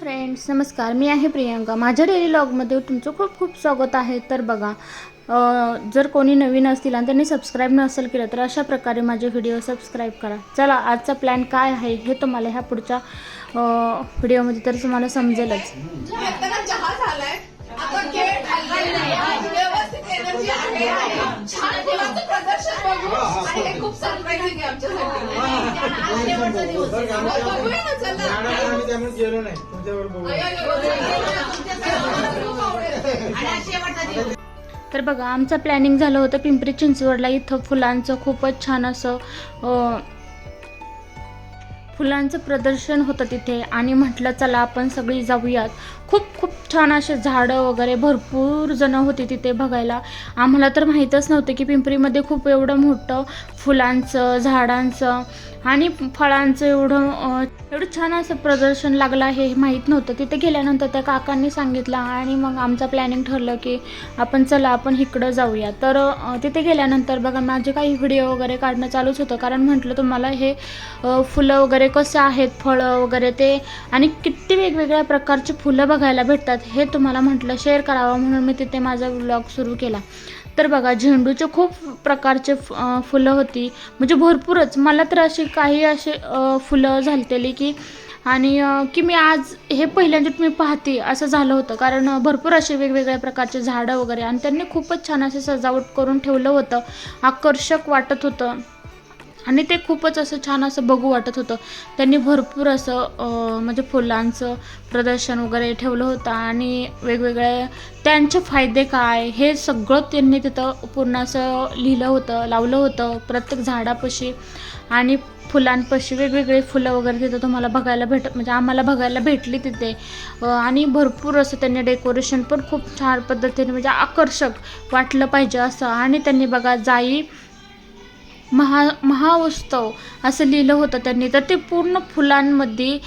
Friends नमस्कार मी आहे प्रियंका. माझ्या डेली लॉगमध्ये तुमचं खूप खूप स्वागत आहे. तर बघा जर कोणी नवीन असतील आणि त्यांनी सबस्क्राईब नसेल केलं तर अशा प्रकारे माझे व्हिडिओ सबस्क्राईब करा. चला आजचा प्लॅन काय आहे हे तुम्हाला ह्या पुढच्या व्हिडिओमध्ये तर तुम्हाला समजेलच. छान प्रदर्शन बघू? आणि हे खूप आहे आमच्यासाठी. बघूया ना चला. आम्ही त्यामुळे गेलो नाही. तुमच्यावर. तर बघा आमचं प्लॅनिंग झालं होतं पिंपरी चिंचवडला. इथं फुलांचं खूपच छान असं अं, फुलांचं प्रदर्शन होतं तिथे. आणि म्हटलं चला आपण सगळी जाऊयात. खूप खूप छान असे झाडं वगैरे भरपूर जणं होती तिथे बघायला. आम्हाला तर माहीतच नव्हतं की पिंपरीमध्ये खूप एवढं मोठं फुलांचं झाडांचं आणि फळांचं एवढं एवढं छान असं प्रदर्शन लागलं आहे हे माहीत नव्हतं. तिथे गेल्यानंतर त्या काकांनी सांगितलं आणि मग आमचं प्लॅनिंग ठरलं की आपण चला आपण इकडं जाऊया. तर तिथे गेल्यानंतर बघा माझे काही व्हिडिओ वगैरे काढणं चालूच होतं. कारण म्हटलं तुम्हाला हे फुलं वगैरे कसे आहेत फळं वगैरे ते आणि किती वेगवेगळ्या प्रकारची फुलं बघायला भेटतात. हे तुम्हाला म्हटलं शेअर करावं म्हणून मी तिथे माझा व्लॉग सुरू केला. तर बघा झेंडूचे खूप प्रकारचे फ- फुलं होती. म्हणजे भरपूरच. मला तर अशी काही असे फुलं झालतेली की आणि की मी आज हे पहिल्यांदा मी पाहते असं झालं होतं. कारण भरपूर असे वेगवेगळ्या प्रकारचे झाडं वगैरे आणि त्यांनी खूपच छान असे सजावट करून ठेवलं होतं. आकर्षक वाटत होतं. आणि ते खूपच असं छान असं बघू वाटत होतं. त्यांनी भरपूर असं म्हणजे फुलांचं प्रदर्शन वगैरे ठेवलं होतं आणि वेगवेगळे त्यांचे फायदे काय हे सगळं त्यांनी तिथं पूर्ण असं लिहिलं होतं लावलं होतं प्रत्येक झाडापाशी. आणि फुलांपाशी वेगवेगळे फुलं वगैरे तिथं तुम्हाला बघायला भेट म्हणजे आम्हाला बघायला भेटली तिथे. आणि भरपूर असं त्यांनी डेकोरेशन पण खूप छान पद्धतीने म्हणजे आकर्षक वाटलं पाहिजे असं. आणि त्यांनी बघा जाई महा महाउत्सव असं लिहिलं होतं त्यांनी. तर ते पूर्ण फुलांमध्ये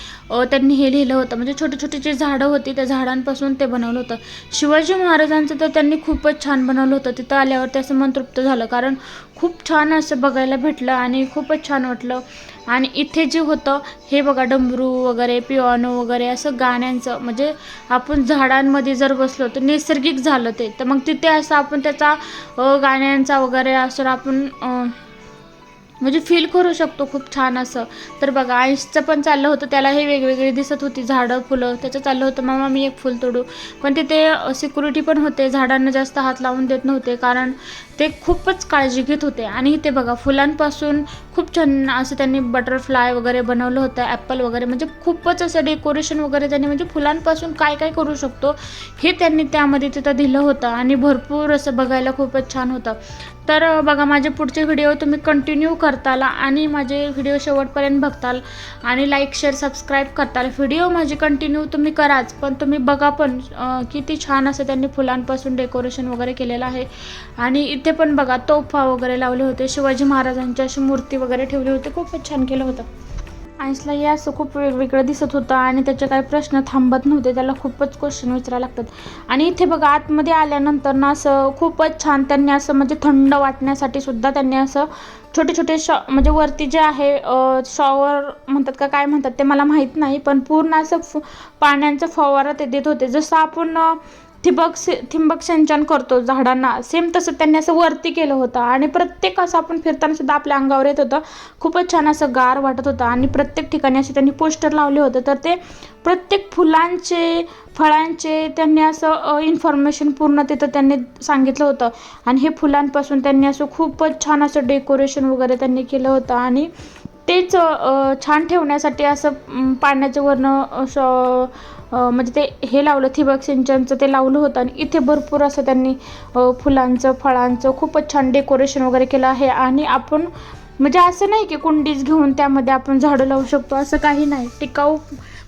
त्यांनी हे लिहिलं होतं. म्हणजे छोटे छोटे जे झाडं होती त्या झाडांपासून ते बनवलं होतं. शिवाजी महाराजांचं तर त्यांनी खूपच छान बनवलं होतं. तिथं आल्यावर ते असं मंतृप्त झालं. कारण खूप छान असं बघायला भेटलं आणि खूपच छान वाटलं. आणि इथे जे होतं हे बघा डमरू वगैरे पियानो वगैरे असं गाण्यांचं. म्हणजे आपण झाडांमध्ये जर बसलो तर नैसर्गिक झालं ते. तर मग तिथे असं आपण त्याचा गाण्यांचा वगैरे असं आपण म्हणजे फील करू शकतो खूप छान असं. तर बघा आईसचं पण चाललं होतं त्याला हे वेगवेगळी दिसत होती झाडं फुलं. त्याचं चाललं होतं मामा मी एक फुल तोडू. पण तिथे सिक्युरिटी पण होते झाडांना जास्त हात लावून देत नव्हते कारण ते खूपच काळजी घेत होते. आणि इथे बघा फुलांपासून खूप छान असं त्यांनी बटरफ्लाय वगैरे बनवलं होतं ॲपल वगैरे. म्हणजे खूपच असं डेकोरेशन वगैरे त्यांनी म्हणजे फुलांपासून काय काय करू शकतो हे त्यांनी त्यामध्ये तिथं दिलं होतं. आणि भरपूर असं बघायला खूपच छान होतं. तर बघा माझे पुढचे व्हिडिओ तुम्ही कंटिन्यू करताल आणि माझे व्हिडिओ शेवटपर्यंत बघताल आणि लाईक शेअर सबस्क्राईब करताल. व्हिडिओ माझे कंटिन्यू तुम्ही कराच पण तुम्ही बघा पण किती छान असं त्यांनी फुलांपासून डेकोरेशन वगैरे केलेलं आहे. आणि इथे पण बघा तोफा वगैरे लावले होते. शिवाजी महाराजांची अशी मूर्ती वगैरे ठेवली होती. खूपच छान केलं होतं. आयन्सला या असं खूप वेगवेगळं दिसत होतं आणि त्याचे काही प्रश्न थांबत नव्हते. त्याला खूपच क्वेश्चन विचारायला लागतात. आणि इथे बघा आतमध्ये आल्यानंतर ना असं खूपच छान त्यांनी असं म्हणजे थंड वाटण्यासाठी सुद्धा त्यांनी असं छोटे छोटे शॉ म्हणजे वरती जे आहे शॉवर म्हणतात का काय म्हणतात ते मला माहीत नाही पण पूर्ण असं फु पाण्याचं फवारा ते देत होते. जसं आपण ठिबक से ठिबक सिंचन करतो झाडांना. सेम तसं त्यांनी असं वरती केलं होतं. आणि प्रत्येक असं आपण फिरताना सुद्धा आपल्या अंगावर येत होतं. खूपच छान असं गार वाटत होतं. आणि प्रत्येक ठिकाणी असे त्यांनी पोस्टर लावले होते. तर ते प्रत्येक फुलांचे फळांचे त्यांनी असं इन्फॉर्मेशन पूर्ण तिथं त्यांनी सांगितलं होतं. आणि हे फुलांपासून त्यांनी असं खूपच छान असं डेकोरेशन वगैरे त्यांनी केलं होतं. आणि तेच छान ठेवण्यासाठी असं पाण्याचं वरनं असं म्हणजे ते हे लावलं ठिबक सिंचनचं ते लावलं होतं आणि इथे भरपूर असं त्यांनी फुलांचं फळांचं खूपच छान डेकोरेशन वगैरे केलं आहे आणि आपण म्हणजे असं नाही की कुंडीच घेऊन त्यामध्ये आपण झाडं लावू शकतो असं काही नाही. टिकाऊ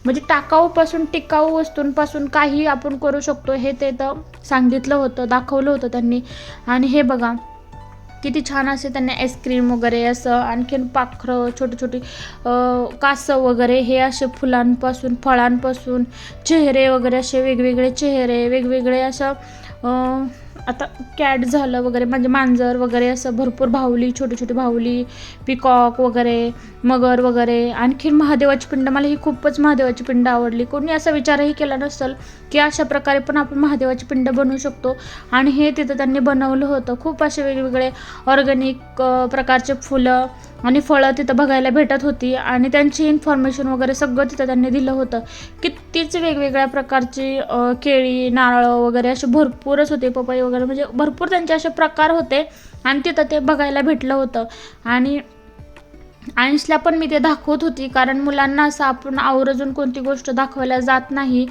म्हणजे टाकाऊपासून टिकाऊ वस्तूंपासून काही आपण करू शकतो हे ते तर सांगितलं होतं दाखवलं होतं त्यांनी. आणि हे बघा किती छान असे त्यांनी आईस्क्रीम वगैरे असं आणखीन पाखरं छोटी छोटी कासव वगैरे हे असे फुलांपासून फळांपासून चेहरे वगैरे असे वेगवेगळे चेहरे वेगवेगळे असं आता कॅट झालं वगैरे म्हणजे मांजर वगैरे असं भरपूर भावली छोटी छोटी भावली पिकॉक वगैरे मगर वगैरे आणखीन महादेवाची पिंड. मला ही खूपच महादेवाची पिंड आवडली. कोणी असा विचारही केला नसेल की अशा प्रकारे पण आपण महादेवाची पिंड बनवू शकतो. आणि हे तिथं त्यांनी बनवलं होतं. खूप असे वेगवेगळे ऑर्गॅनिक प्रकारचे फुलं आणि फळं तिथं बघायला भेटत होती. आणि त्यांची इन्फॉर्मेशन वगैरे सगळं तिथं त्यांनी दिलं होतं. कितीच वेगवेगळ्या प्रकारची केळी नारळ वगैरे असे भरपूरच होते पपई वगैरे. म्हणजे भरपूर त्यांचे असे प्रकार होते आणि तिथं ते बघायला भेटलं होतं. आणि आईन्सला पण मी ते दाखवत होती. कारण मुलांना असं आपण आवर्जून कोणती गोष्ट दाखवायला जात नाही.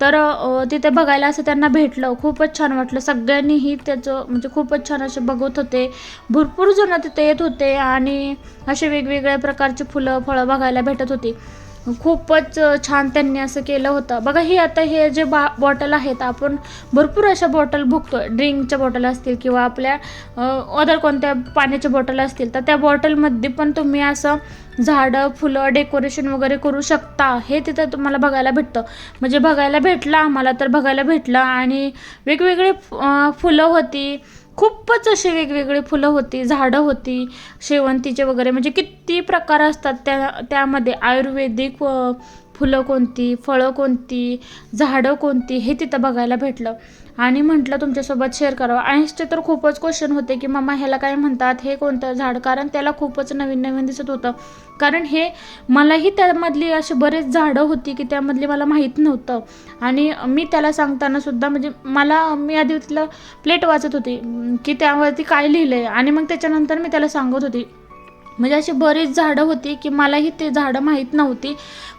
तर तिथे बघायला असं त्यांना भेटलं. खूपच छान वाटलं. सगळ्यांनीही त्याचं म्हणजे खूपच छान असे बघत होते. भरपूर जण तिथे येत होते आणि असे वेगवेगळ्या प्रकारचे फुलं फळं बघायला भेटत होती. खूपच छान त्यांनी असं केलं होतं. बघा हे आता हे जे बा बॉटल आहेत आपण भरपूर अशा बॉटल भुगतो ड्रिंकच्या बॉटल असतील किंवा आपल्या अदर कोणत्या पाण्याच्या बॉटल असतील तर त्या बॉटलमध्ये पण तुम्ही असं झाडं फुलं डेकोरेशन वगैरे करू शकता. हे तिथं तुम्हाला बघायला भेटतं. म्हणजे बघायला भेटलं आम्हाला तर बघायला भेटलं. आणि वेगवेगळे फुलं होती खूपच असे वेगवेगळी फुलं होती झाडं होती शेवंतीचे वगैरे. म्हणजे किती प्रकार असतात त्या त्यामध्ये. आयुर्वेदिक फुलं कोणती फळं कोणती झाडं कोणती हे तिथं बघायला भेटलं. आणि म्हटलं तुमच्यासोबत शेअर करावं. आईन्सचे तर खूपच क्वेश्चन होते की मम्मा ह्याला काय म्हणतात? हे कोणतं झाड? कारण त्याला खूपच नवीन नवीन दिसत होतं. कारण हे मलाही त्यामधली अशी बरेच झाडं होती की त्यामधली मला माहीत नव्हतं. आणि मी त्याला सांगताना सुद्धा म्हणजे मला मी आधी तिथलं प्लेट वाचत होती की त्यावरती काय लिहिलं आहे आणि मग त्याच्यानंतर मी त्याला सांगत होती. म्हणजे अशी बरीच झाडं होती की मलाही ते झाडं माहीत नव्हती.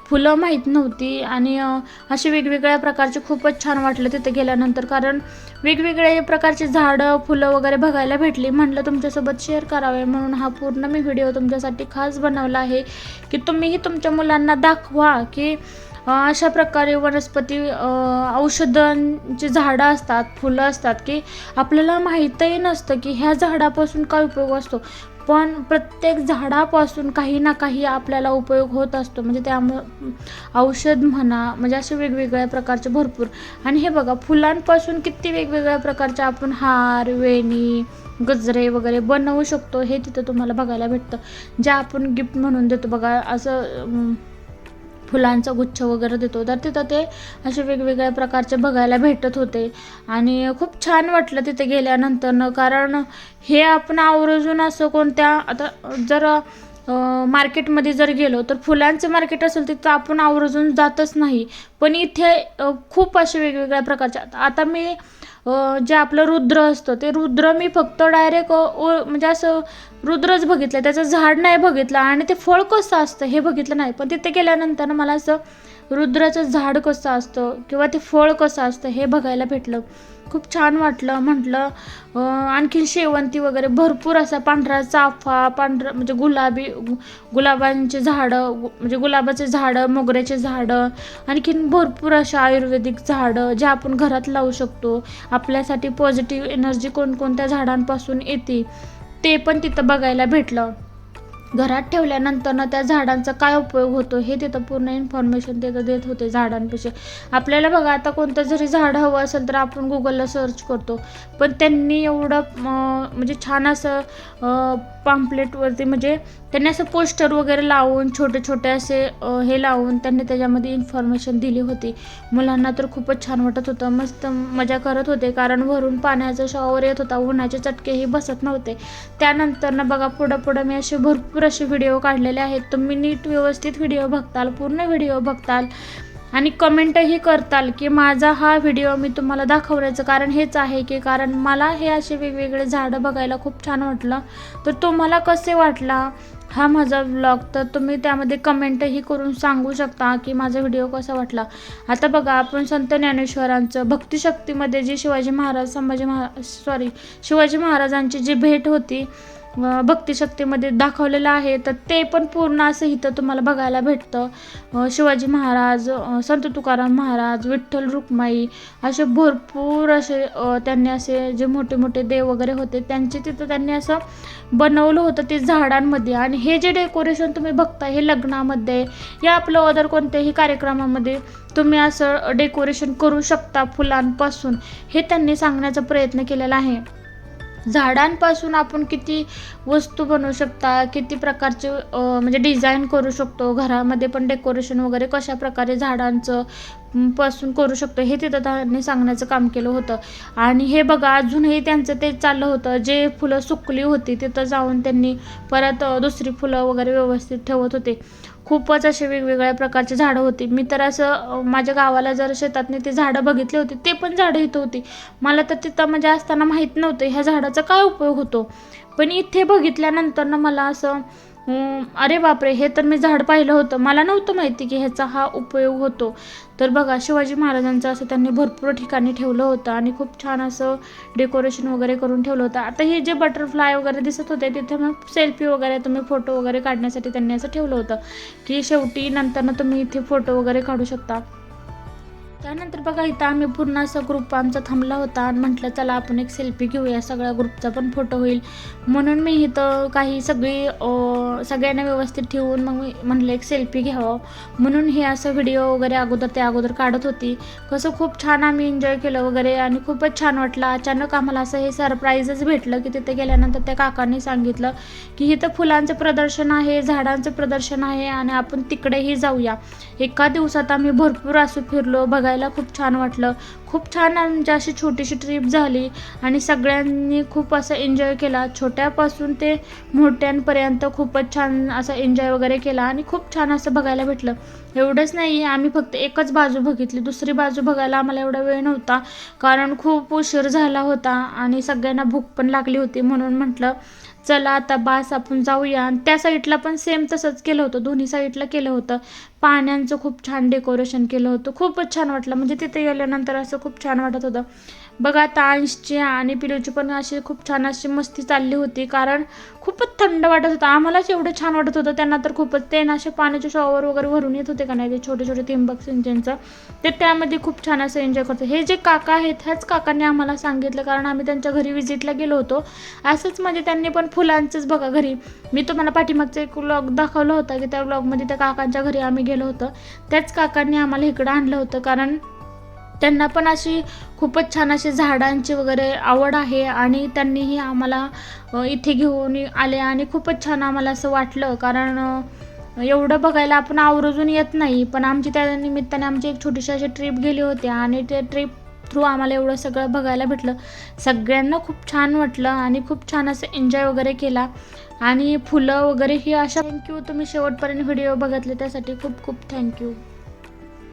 फुलं माहीत नव्हती आणि असे वेगवेगळ्या प्रकारचे खूपच छान वाटलं तिथे गेल्यानंतर. कारण वेगवेगळे प्रकारचे झाडं फुलं वगैरे बघायला भेटली. म्हटलं तुमच्यासोबत शेअर करावे म्हणून हा पूर्ण मी व्हिडिओ तुमच्यासाठी खास बनवला आहे की तुम्हीही तुमच्या मुलांना दाखवा की अशा प्रकारे वनस्पती औषधांची झाडं असतात फुलं असतात की आपल्याला माहीतही नसतं की ह्या झाडापासून काय उपयोग असतो. पण प्रत्येक झाडापासून काही ना काही आपल्याला उपयोग होत असतो. म्हणजे त्यामुळं औषध म्हणा म्हणजे असे वेगवेगळ्या प्रकारचे भरपूर. आणि हे बघा फुलांपासून किती वेगवेगळ्या प्रकारचे आपण हार वेणी गजरे वगैरे बनवू शकतो हे तिथं तुम्हाला बघायला भेटतं. जे आपण गिफ्ट म्हणून देतो बघा असं फुलांचा गुच्छ वगैरे देतो. तर तिथं ते असे वेगवेगळ्या प्रकारचे बघायला भेटत होते. आणि खूप छान वाटलं तिथे गेल्यानंतरनं कारण हे आपण आवर्जून असं कोणत्या आता जर मार्केटमध्ये जर गेलो तर फुलांचं मार्केट असेल तिथं आपण आवर्जून जातच नाही. पण इथे खूप असे वेगवेगळ्या प्रकारचे आता- मी जे आपलं रुद्र असतं ते रुद्र मी फक्त डायरेक्ट म्हणजे असं रुद्रच बघितलं त्याचं झाड नाही बघितलं आणि ते फळ कसं असतं हे बघितलं नाही. पण तिथे गेल्यानंतर मला असं रुद्राचं झाड कसं असतं किंवा ते फळ कसं असतं हे बघायला भेटलं. खूप छान वाटलं म्हटलं आणखीन शेवंती वगैरे भरपूर असा पांढरा चाफा पांढरा म्हणजे गुलाबी गुलाबांचे झाडं म्हणजे गुलाबाचे झाडं मोगऱ्याचे झाडं आणखीन भरपूर अशा आयुर्वेदिक झाडं जे आपण घरात लावू शकतो. आपल्यासाठी पॉझिटिव्ह एनर्जी कोणकोणत्या झाडांपासून येते. ते पण तिथं बघायला भेटलं. घरात ठेवल्यानंतर ना त्या झाडांचा काय उपयोग होतो हे तिथं पूर्ण इन्फॉर्मेशन तिथं देत होते झाडांपेक्षा आपल्याला बघा आता कोणतं जरी झाड हवं असेल तर आपण गुगलला सर्च करतो. पण त्यांनी एवढं म्हणजे छान असं पाम्पलेटवरती म्हणजे त्यांनी असं पोस्टर वगैरे लावून छोटे छोटे असे हे लावून त्यांनी त्याच्यामध्ये इन्फॉर्मेशन दिली होती. मुलांना तर खूपच छान वाटत होतं. मस्त मजा करत होते कारण वरून पाण्याचा शॉवर येत होता. उन्हाचे चटकेही बसत नव्हते. त्यानंतर ना बघा पुढं पुढं मी असे भरपूर असे व्हिडिओ काढलेले आहेत. तुम्ही नीट व्यवस्थित व्हिडिओ बघताल पूर्ण व्हिडिओ बघताल आणि कमेंटही करताल की माझा हा व्हिडिओ मी तुम्हाला दाखवण्याचं कारण हेच आहे की कारण मला हे असे वेगवेगळे झाडं बघायला खूप छान वाटलं. तर तुम्हाला कसे वाटला हा माझा व्लॉग तर तुम्ही त्यामध्ये कमेंटही करून सांगू शकता की माझा व्हिडिओ कसा वाटला. आता बघा आपण संत ज्ञानेश्वरांचं भक्तिशक्तीमध्ये जी शिवाजी महाराज संभाजी महा सॉरी शिवाजी महाराजांची जी भेट होती भक्तिशक्तीमध्ये दाखवलेलं आहे तर ते पण पूर्ण असं इथं तुम्हाला बघायला भेटतं. शिवाजी महाराज संत तुकाराम महाराज विठ्ठल रुक्माई असे भरपूर असे त्यांनी असे जे मोठे मोठे देव वगैरे होते त्यांचे तिथं त्यांनी असं बनवलं होतं ते झाडांमध्ये. आणि हे जे डेकोरेशन तुम्ही बघता हे लग्नामध्ये या आपलं अदर कोणत्याही कार्यक्रमामध्ये तुम्ही असं डेकोरेशन करू शकता फुलांपासून हे त्यांनी सांगण्याचा प्रयत्न केलेला आहे. झाडांपासून आपण किती वस्तू बनवू शकता किती प्रकारचे म्हणजे डिझाईन करू शकतो घरामध्ये पण डेकोरेशन वगैरे कशा प्रकारे झाडांचं पासून करू शकतो हे तिथं त्यांनी सांगण्याचं काम केलं होतं. आणि हे बघा अजूनही त्यांचं ते चाललं होतं जे फुलं सुकली होती तिथं जाऊन त्यांनी परत दुसरी फुलं वगैरे व्यवस्थित ठेवत होते. खूपच असे वेगवेगळ्या प्रकारचे झाडं होती. मी तर असं माझ्या गावाला जर शेतातनी ते झाडं बघितले होते ते पण झाडं इथं होती. मला तर तिथं म्हणजे असताना माहीत नव्हतं ह्या झाडाचा काय उपयोग होतो. पण इथे बघितल्यानंतर ना मला असं अरे बापरे हे तर मी झाड पाहिलं होतं. मला नव्हतं माहिती की ह्याचा हा उपयोग होतो. तर बघा शिवाजी महाराजांचं असं त्यांनी भरपूर ठिकाणी ठेवलं होतं आणि खूप छान असं डेकोरेशन वगैरे करून ठेवलं होतं. आता हे जे बटरफ्लाय वगैरे दिसत होते तिथे मग सेल्फी वगैरे तुम्ही फोटो वगैरे काढण्यासाठी त्यांनी असं ठेवलं होतं की शेवटी नंतरनं तुम्ही इथे फोटो वगैरे काढू शकता. त्यानंतर बघा इथं आम्ही पूर्ण असा ग्रुप आमचा थांबला होता आणि म्हटलं चला आपण एक सेल्फी घेऊया. सगळ्या ग्रुपचा पण फोटो होईल. म्हणून मी इथं काही सगळी सगळ्यांना व्यवस्थित ठेवून मग मी म्हटलं एक सेल्फी घ्यावं. म्हणून हे असं व्हिडिओ वगैरे अगोदर त्या अगोदर काढत होती. कसं खूप छान आम्ही एन्जॉय केलं वगैरे आणि खूपच छान वाटलं. अचानक आम्हाला असं हे सरप्राईजच भेटलं की तिथे गेल्यानंतर त्या काकांनी सांगितलं की इथं फुलांचं प्रदर्शन आहे झाडांचं प्रदर्शन आहे आणि आपण तिकडेही जाऊया. एका दिवसात आम्ही भरपूर असं फिरलो बघा बघायला खूप छान वाटलं. खूप छान आमची अशी छोटीशी ट्रिप झाली आणि सगळ्यांनी खूप असं एन्जॉय केला. छोट्यापासून ते मोठ्यांपर्यंत खूपच छान असं एन्जॉय वगैरे केला आणि खूप छान असं बघायला भेटलं. एवढंच नाही आम्ही फक्त एकच बाजू बघितली. दुसरी बाजू बघायला आम्हाला एवढा वेळ नव्हता. कारण खूप उशीर झाला होता आणि सगळ्यांना भूक पण लागली होती म्हणून म्हटलं चला आता बास आपण जाऊया. आणि त्या साईडला पण सेम तसंच केलं होतं. दोन्ही साईडला केलं होतं. पाण्यांचं खूप छान डेकोरेशन केलं होतं. खूपच छान वाटलं. म्हणजे तिथे गेल्यानंतर असं खूप छान वाटत होतं. बघा आता अंशची आणि पिलूची पण अशी खूप छान अशी मस्ती चालली होती कारण खूपच थंड वाटत होतं. आम्हालाच एवढं छान वाटत होतं. त्यांना तर खूपच ते ना असे पाण्याचे शॉवर वगैरे भरून येत होते का नाही ते छोटे छोटे थिंबक सिंचनचं. ते त्यामध्ये खूप छान असं एन्जॉय करतो हे जे काका आहेत ह्याच काकांनी आम्हाला सांगितलं कारण आम्ही त्यांच्या घरी व्हिजिटला गेलो होतो. असंच म्हणजे त्यांनी पण फुलांचंच बघा घरी. मी तुम्हाला पाठीमागचा एक व्लॉग दाखवला होता की त्या व्लॉगमध्ये त्या काकांच्या घरी आम्ही गेलो होतो. त्याच काकांनी आम्हाला इकडं आणलं होतं कारण त्यांना पण अशी खूपच छान अशी झाडांची वगैरे आवड आहे आणि त्यांनीही आम्हाला इथे घेऊन आले आणि खूपच छान आम्हाला असं वाटलं. कारण एवढं बघायला आपण आवर्जून येत नाही. पण आमची त्या निमित्ताने आमची एक छोटीशी अशी ट्रिप गेली होती आणि ते ट्रिप थ्रू आम्हाला एवढं सगळं बघायला भेटलं. सगळ्यांना खूप छान वाटलं आणि खूप छान असं एन्जॉय वगैरे केला. आणि फुलं वगैरे ही अशा थँक्यू तुम्ही शेवटपर्यंत व्हिडिओ बघितले त्यासाठी खूप खूप थँक्यू